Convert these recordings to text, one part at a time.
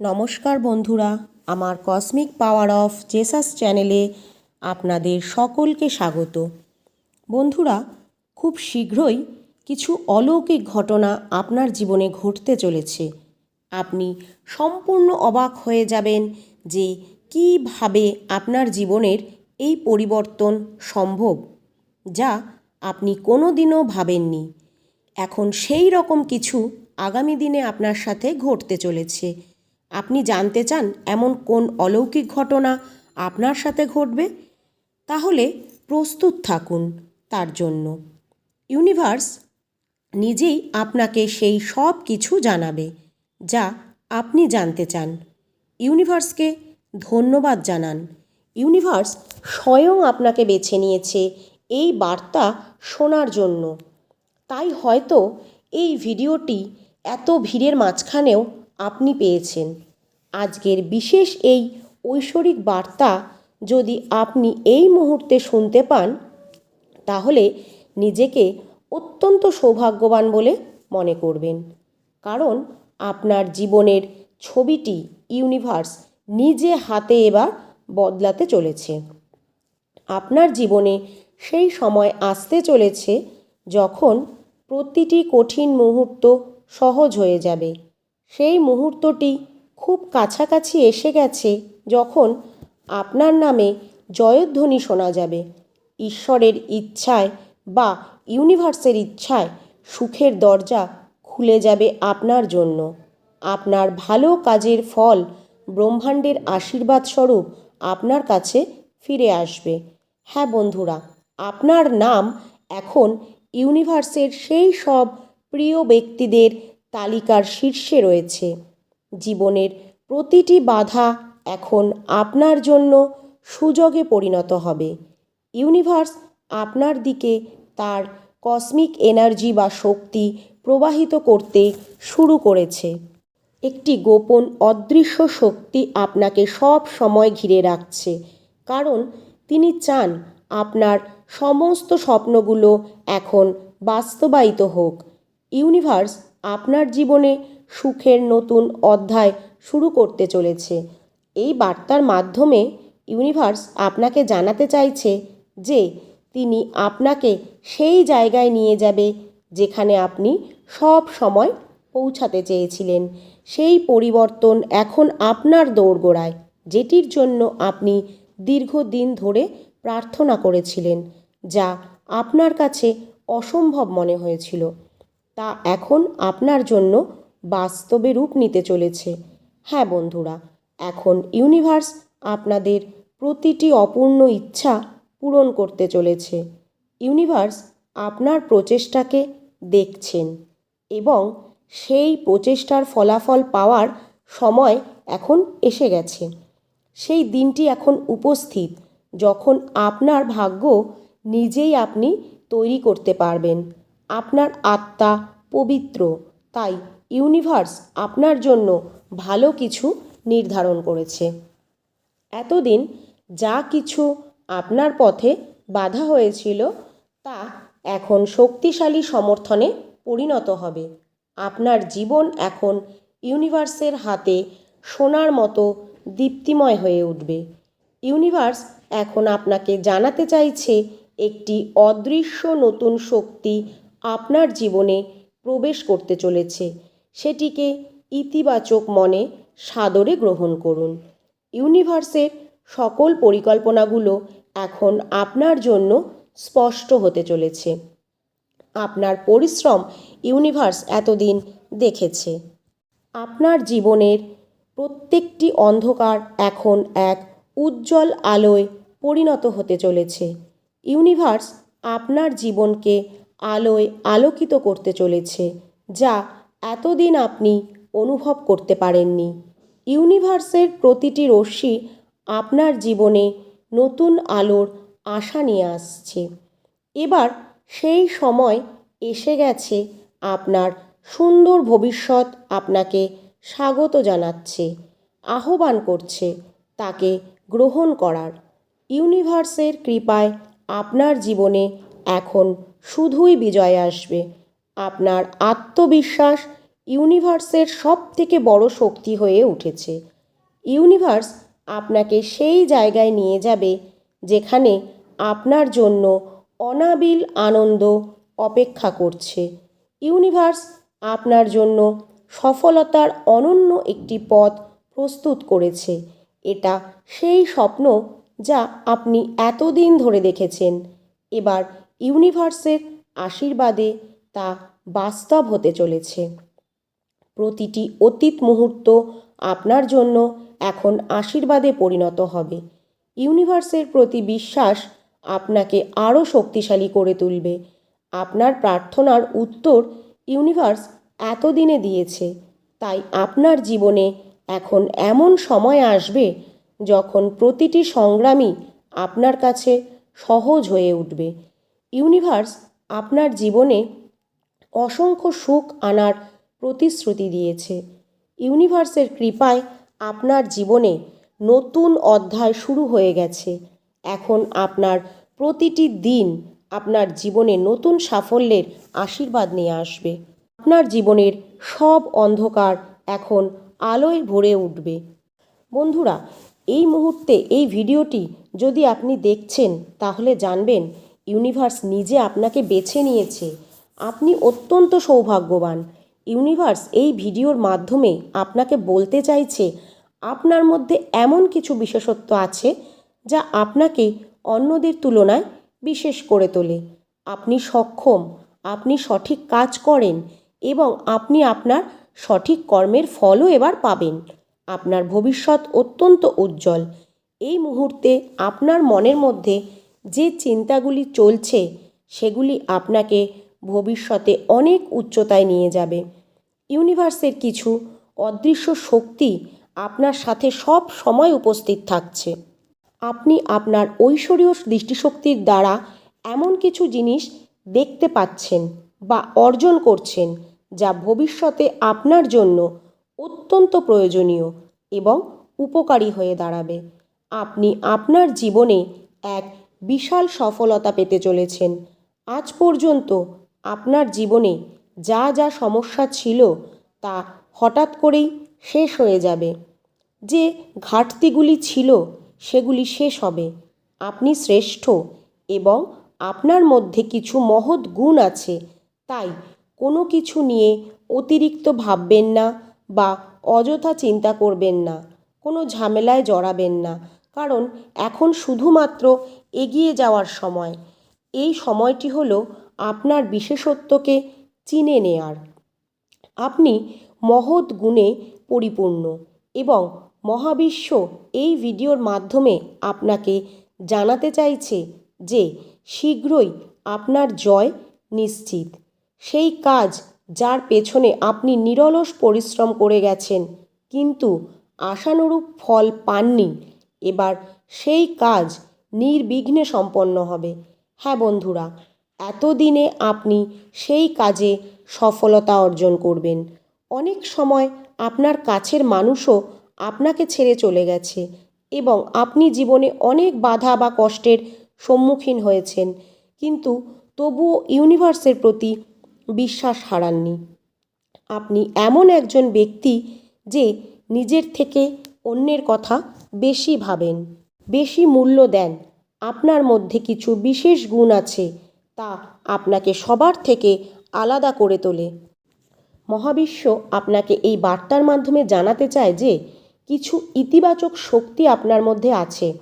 নমস্কার বন্ধুরা, আমার কসমিক পাওয়ার অফ জেসাস চ্যানেলে আপনাদের সকলকে স্বাগত। বন্ধুরা, খুব শীঘ্রই কিছু অলৌকিক ঘটনা আপনার জীবনে ঘটতে চলেছে। আপনি সম্পূর্ণ অবাক হয়ে যাবেন যে কীভাবে আপনার জীবনের এই পরিবর্তন সম্ভব, যা আপনি কোনো দিনও ভাবেননি। এখন সেই রকম কিছু আগামী দিনে আপনার সাথে ঘটতে চলেছে। আপনি জানতে চান এমন কোন অলৌকিক ঘটনা আপনার সাথে ঘটবে? তাহলে প্রস্তুত থাকুন তার জন্য। ইউনিভার্স নিজেই আপনাকে সেই সব কিছু জানাবে যা আপনি জানতে চান। ইউনিভার্সকে ধন্যবাদ জানান। ইউনিভার্স স্বয়ং আপনাকে বেছে নিয়েছে এই বার্তা শোনার জন্য। তাই হয়তো এই ভিডিওটি এত ভিড়ের মাঝখানেও আপনি পেয়েছেন। আজকের বিশেষ এই ঐশ্বরিক বার্তা যদি আপনি এই মুহূর্তে শুনতে পান, তাহলে নিজেকে অত্যন্ত সৌভাগ্যবান বলে মনে করবেন। কারণ আপনার জীবনের ছবিটি ইউনিভার্স নিজে হাতে এবার বদলাতে চলেছে। আপনার জীবনে সেই সময় আসতে চলেছে যখন প্রতিটি কঠিন মুহূর্ত সহজ হয়ে যাবে। সেই মুহূর্তটি খুব কাছাকাছি এসে গেছে যখন আপনার নামে জয়ধ্বনি শোনা যাবে। ঈশ্বরের ইচ্ছায় বা ইউনিভার্সের ইচ্ছায় সুখের দরজা খুলে যাবে আপনার জন্য। আপনার ভালো কাজের ফল ব্রহ্মাণ্ডের আশীর্বাদ স্বরূপ আপনার কাছে ফিরে আসবে। হ্যাঁ বন্ধুরা, আপনার নাম এখন ইউনিভার্সের সেই সব প্রিয় ব্যক্তিদের তালিকার শীর্ষে রয়েছে। জীবনের প্রতিটি বাধা এখন আপনার জন্য সুযোগে পরিণত হবে। ইউনিভার্স আপনার দিকে তার কসমিক এনার্জি বা শক্তি প্রবাহিত করতে শুরু করেছে। একটি গোপন অদৃশ্য শক্তি আপনাকে সব সময় ঘিরে রাখছে, কারণ তিনি চান আপনার সমস্ত স্বপ্নগুলো এখন বাস্তবায়িত হোক। ইউনিভার্স আপনার জীবনে সুখের নতুন অধ্যায় শুরু করতে চলেছে। এই বার্তার মাধ্যমে ইউনিভার্স আপনাকে জানাতে চাইছে যে তিনি আপনাকে সেই জায়গায় নিয়ে যাবে যেখানে আপনি সব সময় পৌঁছাতে চেয়েছিলেন। সেই পরিবর্তন এখন আপনার দৌড়গোড়ায় যেটির জন্য আপনি দীর্ঘদিন ধরে প্রার্থনা করেছিলেন, যা আপনার কাছে অসম্ভব মনে হয়েছিল। তা এখন আপনার জন্য বাস্তবে রূপ নিতে চলেছে। হ্যাঁ বন্ধুরা, এখন ইউনিভার্স আপনাদের প্রতিটি অপূর্ণ ইচ্ছা পূরণ করতে চলেছে। ইউনিভার্স আপনার প্রচেষ্টাকে দেখছেন এবং সেই প্রচেষ্টার ফলাফল পাওয়ার সময় এখন এসে গেছে। সেই দিনটি এখন উপস্থিত যখন আপনার ভাগ্য নিজেই আপনি তৈরি করতে পারবেন। আপনার আত্মা পবিত্র। তাই ইউনিভার্স আপনার জন্য ভালো কিছু নির্ধারণ করেছে। এতদিন যা কিছু আপনার পথে বাধা হয়েছিল, তা এখন শক্তিশালী সমর্থনে পরিণত হবে। আপনার জীবন এখন ইউনিভার্সের হাতে সোনার মতো দীপ্তিময় হয়ে উঠবে। ইউনিভার্স এখন আপনাকে জানাতে চাইছে একটি অদৃশ্য নতুন শক্তি আপনার জীবনে প্রবেশ করতে চলেছে। সেটিকে ইতিবাচক মনে সাদরে গ্রহণ করুন। ইউনিভার্সের সকল পরিকল্পনাগুলো এখন আপনার জন্য স্পষ্ট হতে চলেছে। আপনার পরিশ্রম ইউনিভার্স এতদিন দেখেছে। আপনার জীবনের প্রত্যেকটি অন্ধকার এখন এক উজ্জ্বল আলোয় পরিণত হতে চলেছে। ইউনিভার্স আপনার জীবনকে আলোয় আলোকিত করতে চলেছে, যা এতদিন আপনি অনুভব করতে পারেননি। ইউনিভার্সের প্রতিটি রশ্মি আপনার জীবনে নতুন আলোর আশা নিয়ে আসছে। এবার সেই সময় এসে গেছে আপনার সুন্দর ভবিষ্যৎ আপনাকে স্বাগত জানাচ্ছে, আহ্বান করছে তাকে গ্রহণ করার। ইউনিভার্সের কৃপায় আপনার জীবনে এখন শুধুই বিজয় আসবে। আপনার আত্মবিশ্বাস ইউনিভার্সের সব থেকে বড় শক্তি হয়ে উঠেছে। ইউনিভার্স আপনাকে সেই জায়গায় নিয়ে যাবে যেখানে আপনার জন্য অনাবিল আনন্দ অপেক্ষা করছে। ইউনিভার্স আপনার জন্য সফলতার অনন্য একটি পথ প্রস্তুত করেছে। এটা সেই স্বপ্ন যা আপনি এতদিন ধরে দেখেছেন। এবার ইউনিভার্সের আশীর্বাদে তা বাস্তব হতে চলেছে। প্রতিটি অতীত মুহূর্ত আপনার জন্য এখন আশীর্বাদে পরিণত হবে। ইউনিভার্সের প্রতি বিশ্বাস আপনাকে আরও শক্তিশালী করে তুলবে। আপনার প্রার্থনার উত্তর ইউনিভার্স এতদিনে দিয়েছে। তাই আপনার জীবনে এখন এমন সময় আসবে যখন প্রতিটি সংগ্রামই আপনার কাছে সহজ হয়ে উঠবে। ইউনিভার্স আপনার জীবনে অসংখ্য সুখ আনার প্রতিশ্রুতি দিয়েছে। ইউনিভার্সের কৃপায় আপনার জীবনে নতুন অধ্যায় শুরু হয়ে গেছে। এখন আপনার প্রতিটি দিন আপনার জীবনে নতুন সাফল্যের আশীর্বাদ নিয়ে আসবে। আপনার জীবনের সব অন্ধকার এখন আলোয় ভরে উঠবে। বন্ধুরা, এই মুহূর্তে এই ভিডিওটি যদি আপনি দেখছেন, তাহলে জানবেন ইউনিভার্স নিজে আপনাকে বেছে নিয়েছে। আপনি অত্যন্ত সৌভাগ্যবান। ইউনিভার্স এই ভিডিওর মাধ্যমে আপনাকে বলতে চাইছে, আপনার মধ্যে এমন কিছু বিশেষত্ব আছে যা আপনাকে অন্যদের তুলনায় বিশেষ করে তোলে। আপনি সক্ষম, আপনি সঠিক কাজ করেন এবং আপনি আপনার সঠিক কর্মের ফলও এবার পাবেন। আপনার ভবিষ্যৎ অত্যন্ত উজ্জ্বল। এই মুহূর্তে আপনার মনের মধ্যে যে চিন্তাগুলি চলছে, সেগুলি আপনাকে ভবিষ্যতে অনেক উচ্চতায় নিয়ে যাবে। ইউনিভার্সের কিছু অদৃশ্য শক্তি আপনার সাথে সব সময় উপস্থিত থাকছে। আপনি আপনার ঐশ্বরীয় দৃষ্টিশক্তির দ্বারা এমন কিছু জিনিস দেখতে পাচ্ছেন বা অর্জন করছেন, যা ভবিষ্যতে আপনার জন্য অত্যন্ত প্রয়োজনীয় এবং উপকারী হয়ে দাঁড়াবে। আপনি আপনার জীবনে এক বিশাল সফলতা পেতে চলেছেন। আজ পর্যন্ত আপনার জীবনে যা যা সমস্যা ছিল তা হঠাৎ করেই শেষ হয়ে যাবে। যে ঘাটতিগুলি ছিল সেগুলি শেষ হবে। আপনি শ্রেষ্ঠ এবং আপনার মধ্যে কিছু মহৎ গুণ আছে, তাই কোনো কিছু নিয়ে অতিরিক্ত ভাববেন না বা অযথা চিন্তা করবেন না। কোনো ঝামেলায় জড়াবেন না। কারণ এখন শুধুমাত্র এগিয়ে যাওয়ার সময়। এই সময়টি হল আপনার বিশেষত্বকে চিনে নেয়ার। আপনি মহৎ গুণে পরিপূর্ণ এবং মহাবিশ্ব এই ভিডিওর মাধ্যমে আপনাকে জানাতে চাইছে যে শীঘ্রই আপনার জয় নিশ্চিত। সেই কাজ যার পেছনে আপনি নিরলস পরিশ্রম করে গেছেন, কিন্তু আশানুরূপ ফল পাননি। এবার সেই কাজ নির্বিঘ্নে সম্পন্ন হবে। হ্যাঁ বন্ধুরা, এতদিনে আপনি সেই কাজে সফলতা অর্জন করবেন। অনেক সময় আপনার কাছের মানুষও আপনাকে ছেড়ে চলে গেছে এবং আপনি জীবনে অনেক বাধা বা কষ্টের সম্মুখীন হয়েছেন, কিন্তু তবুও ইউনিভার্সের প্রতি বিশ্বাস হারাননি। আপনি এমন একজন ব্যক্তি যে নিজের থেকে অন্যের কথা বেশি ভাবেন। বেশি মূল্য দেন। আপনার মধ্যে কিছু বিশেষ গুণ আছে তা আপনাকে সবার থেকে আলাদা করে তোলে। মহাবিশ্ব আপনাকে এই বার্তার মাধ্যমে জানাতে চায় যে, কিছু ইতিবাচক শক্তি আপনার মধ্যে আছে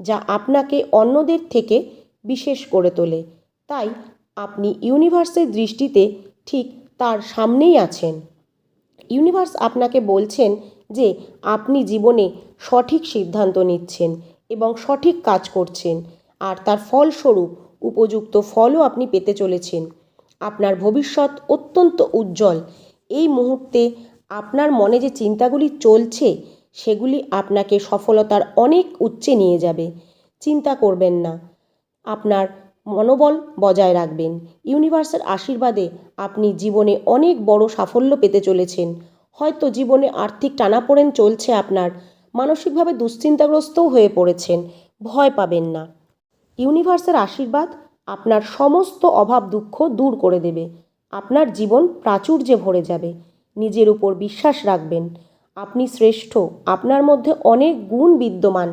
যা আপনাকে অন্যদের থেকে বিশেষ করে তোলে। তাই আপনি ইউনিভার্সের দৃষ্টিতে ঠিক তার সামনেই আছেন। ইউনিভার্স আপনাকে বলছেন যে, আপনি জীবনে সঠিক সিদ্ধান্ত নিচ্ছেন। এবং সঠিক কাজ করছেন। আর তার ফলস্বরূপ উপযুক্ত ফলও আপনি পেতে চলেছেন। আপনার ভবিষ্যৎ অত্যন্ত উজ্জ্বল। এই মুহূর্তে আপনার মনে যে চিন্তাগুলি চলছে, সেগুলি আপনাকে সফলতার অনেক উচ্চে নিয়ে যাবে। চিন্তা করবেন না। আপনার মনোবল বজায় রাখবেন। ইউনিভার্সের আশীর্বাদে আপনি জীবনে অনেক বড় সাফল্য পেতে চলেছেন। হয়তো জীবনে আর্থিক টানাপোড়েন চলছে আপনার। মানসিকভাবে দুশ্চিন্তাগ্রস্তও হয়ে পড়েছেন। ভয় পাবেন না। ইউনিভার্সের আশীর্বাদ আপনার সমস্ত অভাব দুঃখ দূর করে দেবে। আপনার জীবন প্রাচুর্যে ভরে যাবে। নিজের উপর বিশ্বাস রাখবেন। আপনি শ্রেষ্ঠ। আপনার মধ্যে অনেক গুণ বিদ্যমান।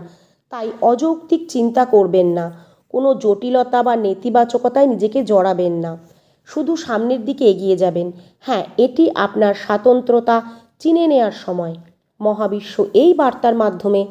তাই অযৌক্তিক চিন্তা করবেন না। কোনো জটিলতা বা নেতিবাচকতায় নিজেকে জড়াবেন না। শুধু সামনের দিকে এগিয়ে যাবেন। হ্যাঁ এটি আপনার স্বাতন্ত্রতা চিনে নেওয়ার সময়। মহাবিশ্ব এই বার্তার মাধ্যমে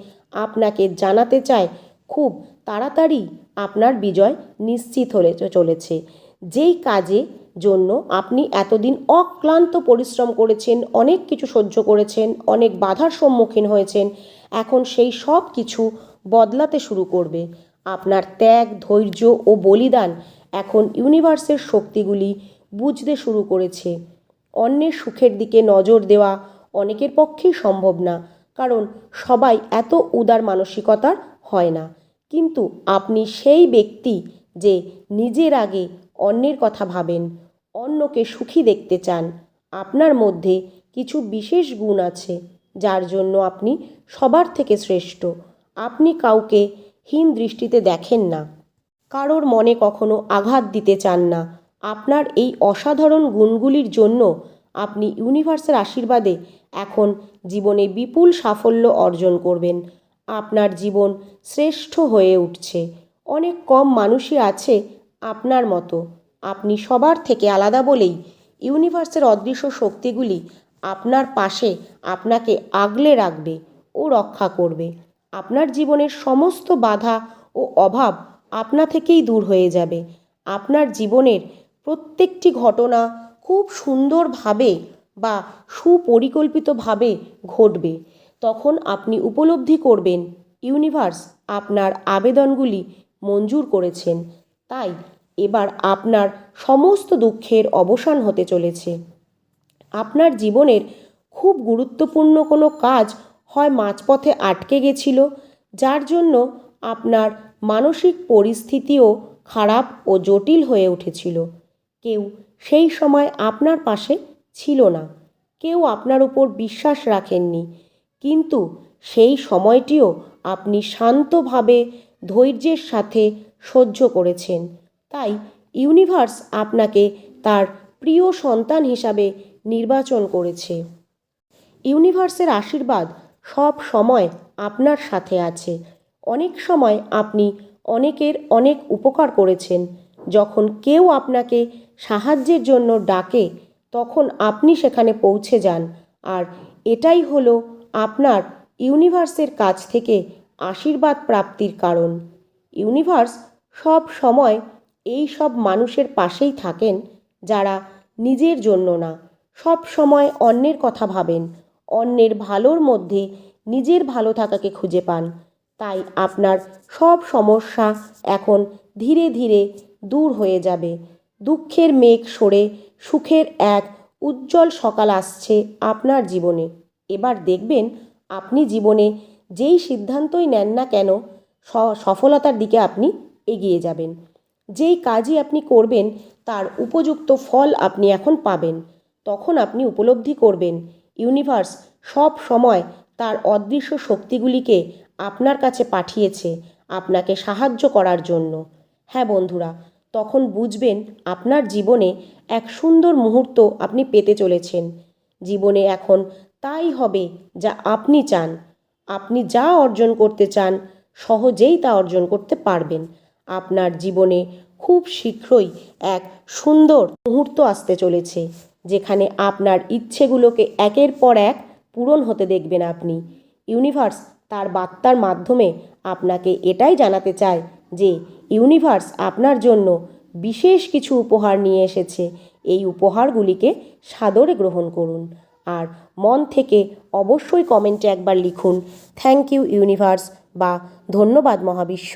আপনাকে জানাতে চায়, খুব তাড়াতাড়ি আপনার বিজয় নিশ্চিত হলে চলেছে। যেই কাজে জন্য আপনি এতদিন অক্লান্ত পরিশ্রম করেছেন, অনেক কিছু সহ্য করেছেন, অনেক বাধার সম্মুখীন হয়েছেন, এখন সেই সব কিছু বদলাতে শুরু করবে। আপনার ত্যাগ, ধৈর্য ও বলিদান এখন ইউনিভার্সের শক্তিগুলি বুঝতে শুরু করেছে। অন্যের সুখের দিকে নজর দেওয়া অনেকের পক্ষেই সম্ভব না, কারণ সবাই এত উদার মানসিকতার হয় না। কিন্তু আপনি সেই ব্যক্তি যে নিজের আগে অন্যের কথা ভাবেন, অন্যকে সুখী দেখতে চান, আপনার মধ্যে কিছু বিশেষ গুণ আছে, যার জন্য আপনি সবার থেকে শ্রেষ্ঠ। আপনি কাউকে হীন দৃষ্টিতে দেখেন না, কারোর মনে কখনো আঘাত দিতে চান না। আপনার এই অসাধারণ গুণগুলির জন্য আপনি ইউনিভার্সের আশীর্বাদে এখন জীবনে বিপুল সাফল্য অর্জন করবেন। আপনার জীবন শ্রেষ্ঠ হয়ে উঠছে। অনেক কম মানুষই আছে আপনার মতো। আপনি সবার থেকে আলাদা বলেই ইউনিভার্সের অদৃশ্য শক্তিগুলি আপনার পাশে আপনাকে আগলে রাখবে ও রক্ষা করবে। আপনার জীবনের সমস্ত বাধা ও অভাব আপনা থেকেই দূর হয়ে যাবে। আপনার জীবনের প্রত্যেকটি ঘটনা খুব সুন্দরভাবে বা সুপরিকল্পিতভাবে ঘটবে। তখন আপনি উপলব্ধি করবেন, ইউনিভার্স, আপনার আবেদনগুলি মঞ্জুর করেছেন। তাই এবার আপনার সমস্ত দুঃখের অবসান হতে চলেছে। আপনার জীবনের খুব গুরুত্বপূর্ণ কোনো কাজ হয় মাঝপথে আটকে গেছিল, যার জন্য আপনার মানসিক পরিস্থিতিও খারাপ ও জটিল হয়ে উঠেছিল। কেউ সেই সময় আপনার পাশে ছিল না। কেউ আপনার উপর বিশ্বাস রাখেননি। কিন্তু সেই সময়টিও আপনি শান্তভাবে ধৈর্যের সাথে সহ্য করেছেন। তাই ইউনিভার্স আপনাকে তার প্রিয় সন্তান হিসাবে নির্বাচন করেছে। ইউনিভার্সের আশীর্বাদ সব সময় আপনার সাথে আছে। অনেক সময় আপনি অনেকের অনেক উপকার করেছেন। যখন কেউ আপনাকে সাহায্যের জন্য ডাকে, তখন আপনি সেখানে পৌঁছে যান। আর এটাই হলো আপনার ইউনিভার্সের কাছ থেকে আশীর্বাদ প্রাপ্তির কারণ। ইউনিভার্স সব সময় এই সব মানুষের পাশেই থাকেন, যারা নিজের জন্য না। সব সময় অন্যের কথা ভাবেন, অন্যের ভালোর মধ্যে নিজের ভালো থাকাকে খুঁজে পান। তাই আপনার সব সমস্যা এখন ধীরে ধীরে দূর হয়ে যাবে। দুঃখের মেঘ সরে, সুখের এক উজ্জ্বল সকাল আসছে আপনার জীবনে। এবার দেখবেন আপনি জীবনে যেই সিদ্ধান্তই নেন না কেন সফলতার দিকে আপনি এগিয়ে যাবেন। যেই কাজই আপনি করবেন, তার উপযুক্ত ফল আপনি এখন পাবেন। তখন আপনি উপলব্ধি করবেন, ইউনিভার্স সব সময় তার অদৃশ্য শক্তিগুলিকে আপনার কাছে পাঠিয়েছে আপনাকে সাহায্য করার জন্য। হ্যাঁ বন্ধুরা তখন বুঝবেন আপনার জীবনে এক সুন্দর মুহূর্ত আপনি পেতে চলেছেন। জীবনে এখন তাই হবে যা আপনি চান। আপনি যা অর্জন করতে চান, সহজেই তা অর্জন করতে পারবেন। আপনার জীবনে খুব শীঘ্রই এক সুন্দর মুহূর্ত আসতে চলেছে, যেখানে আপনার ইচ্ছেগুলোকে একের পর এক পূরণ হতে দেখবেন আপনি। ইউনিভার্স তার বার্তার মাধ্যমে আপনাকে এটাই জানাতে চায় যে ইউনিভার্স আপনার জন্য বিশেষ কিছু উপহার নিয়ে এসেছে, এই উপহারগুলিকে সাদরে গ্রহণ করুন। আর মন থেকে অবশ্যই কমেন্টে একবার লিখুন, থ্যাংক ইউ ইউনিভার্স বা ধন্যবাদ মহাবিশ্ব